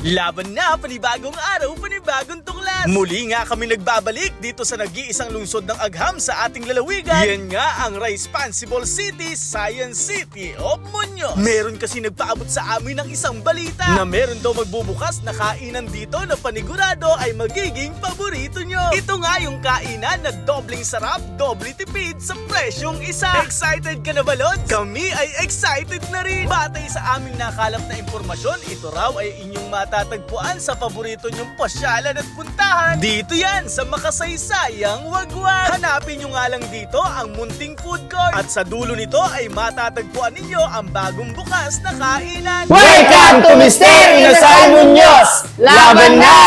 Laban na, panibagong araw, panibagong tuklas. Muli nga kami nagbabalik dito sa nag-iisang lungsod ng Agham sa ating lalawigan. Yan nga ang Responsible City, Science City of Muñoz. Meron kasi nagpaabot sa amin ng isang balita na meron daw magbubukas na kainan dito na panigurado ay magiging paborito nyo. Ito nga yung kainan na dobling sarap, doble tipid sa presyong isa. Excited ka na ba, Lods? Kami ay excited na rin. Batay sa aming nakalap na impormasyon, ito raw ay inyong matatagpuan sa paborito nyong pasyalan at puntahan. Dito yan sa makasaysayang wagwag. Hanapin nyo nga lang dito ang munting food court. At sa dulo nito ay matatagpuan ninyo ang bagong bukas na kainan. Welcome to Mr. Inasal Muñoz! Laban na!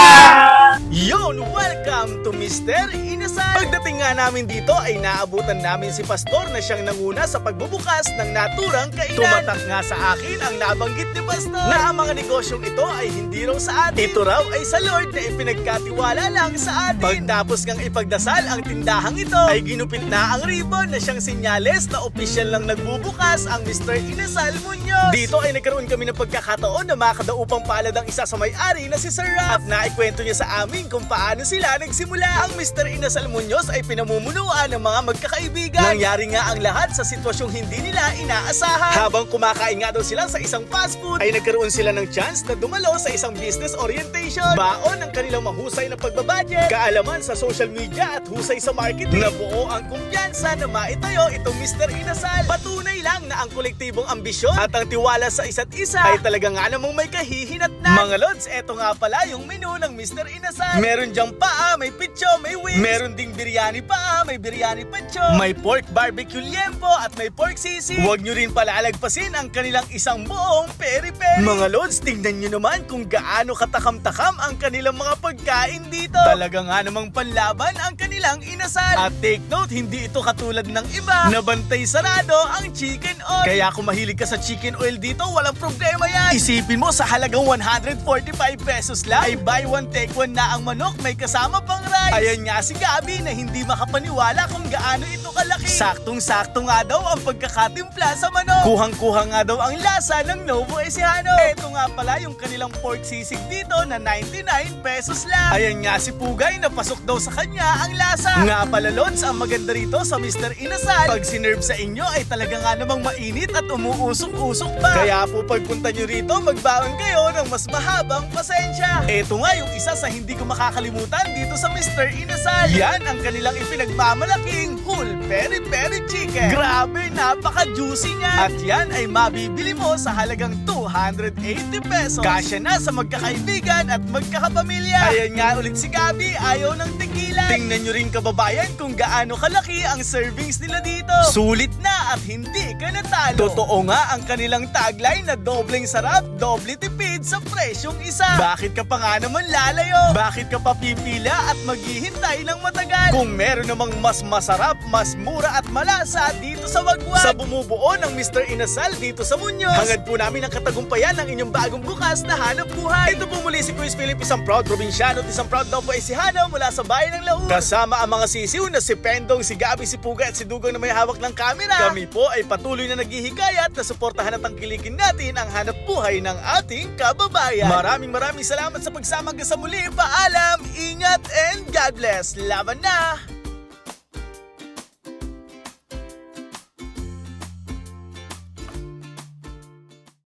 Mr. Inasal. Pagdating nga namin dito ay naabutan namin si Pastor na siyang nanguna sa pagbubukas ng naturang kainan. Tumatak nga sa akin ang nabanggit ni Pastor na ang mga negosyong ito ay hindi raw sa atin. Ito raw ay sa Lord na ipinagkatiwala lang sa atin. Pagtapos ngang ipagdasal ang tindahang ito ay ginupit na ang ribbon na siyang sinyales na opisyal lang nagbubukas ang Mr. Inasal Muñoz. Dito ay nagkaroon kami ng pagkakataon na makadaupang palad ang isa sa may-ari na si Sir Raf. At naikwento niya sa amin kung paano sila nagsimula. Ang Mr. Inasal Muñoz ay pinamumunuan ng mga magkakaibigan. Nangyari nga ang lahat sa sitwasyong hindi nila inaasahan. Habang kumakain nga daw sila sa isang fast food, ay nagkaroon sila ng chance na dumalo sa isang business orientation. Baon ang kanilang mahusay na pagbabudget, kaalaman sa social media at husay sa marketing. Nabuo ang kumpiyansa na maitayo itong Mr. Inasal. Patunay lang na ang kolektibong ambisyon at ang tiwala sa isa't isa ay talaga nga namang may kahihinat na. Mga lods, eto nga pala yung menu ng Mr. Inasal. Meron diyang paa, may pitcho, may wings. Meron ding biryani paa, may biryani pacho. May pork barbecue liempo at may pork sisig. Huwag nyo rin palalagpasin ang kanilang isang buong peri-peri. Mga lods, tingnan nyo naman kung gaano katakam-takam ang kanilang mga pagkain dito. Talaga nga namang panlaban ang kanilang inasal. At take note, hindi ito katulad ng iba na bantay sarado ang chicken oil. Kaya kung mahilig ka sa chicken oil dito, walang problema yan. Isipin mo sa halagang 145 pesos lang ay buy one take one na ang manok may kasama pang rice. Ayan nga si Gabi na hindi makapaniwala kung gaano ito kalaki. Saktong-sakto nga daw ang pagkakatimpla sa manok. Kuhang-kuha nga daw ang lasa ng Novo Ecijano. Ito nga pala yung kanilang pork sisig dito na 99 pesos lang. Ayan nga si Pugay na pasok daw sa kanya ang lasa. Nga pala Lods, ang maganda rito sa Mr. Inasal, pag sinerve sa inyo ay talaga nga namang mainit at umuusok-usok pa. Kaya po pagpunta nyo rito, magbaon kayo ng mas mahabang pasensya. Ito nga yung isa sa hindi ko makakalimutan dito sa Mr. Inasal. Yan ang kanilang ipinagmamalaking whole peri peri chicken. Grabe, napaka-juicy niya. At yan ay mabibili mo sa halagang 280 pesos. Kasya na sa magkakaibigan at magkakapamilya. Ayan nga ulit si Gabi, ayaw ng tequila. Tingnan nyo rin kababayan kung gaano kalaki ang servings nila dito. Sulit na at hindi ka natalo. Totoo nga ang kanilang tagline na dobleng sarap, doble tipid sa presyong isa. Bakit ka pa nga naman lalayo? Bakit ka pa pipila at maghihintay ng matagal? Kung meron namang mas masarap, mas mura at malasa dito sa Wagwag. Sa bumubuo ng Mr. Inasal dito sa Muñoz. Hangad po namin ang katagumpayan ng inyong bagong bukas na hanap buhay. Ito po muli si Chris Philip, isang proud probinsyano at isang proud Novo Ecijano mula sa bayan ng Laur. Kasama ang mga sisiw na si Pendong, si Gabi, si Puga at si Dugong na may hawak ng kamera. Kami po ay patuloy na naghihikayat na suportahan at tangkilikin natin ang hanap buhay ng ating kababayan. Maraming maraming salamat sa pagsama ka sa muli. Paalam, ingat, and God bless. Laban na!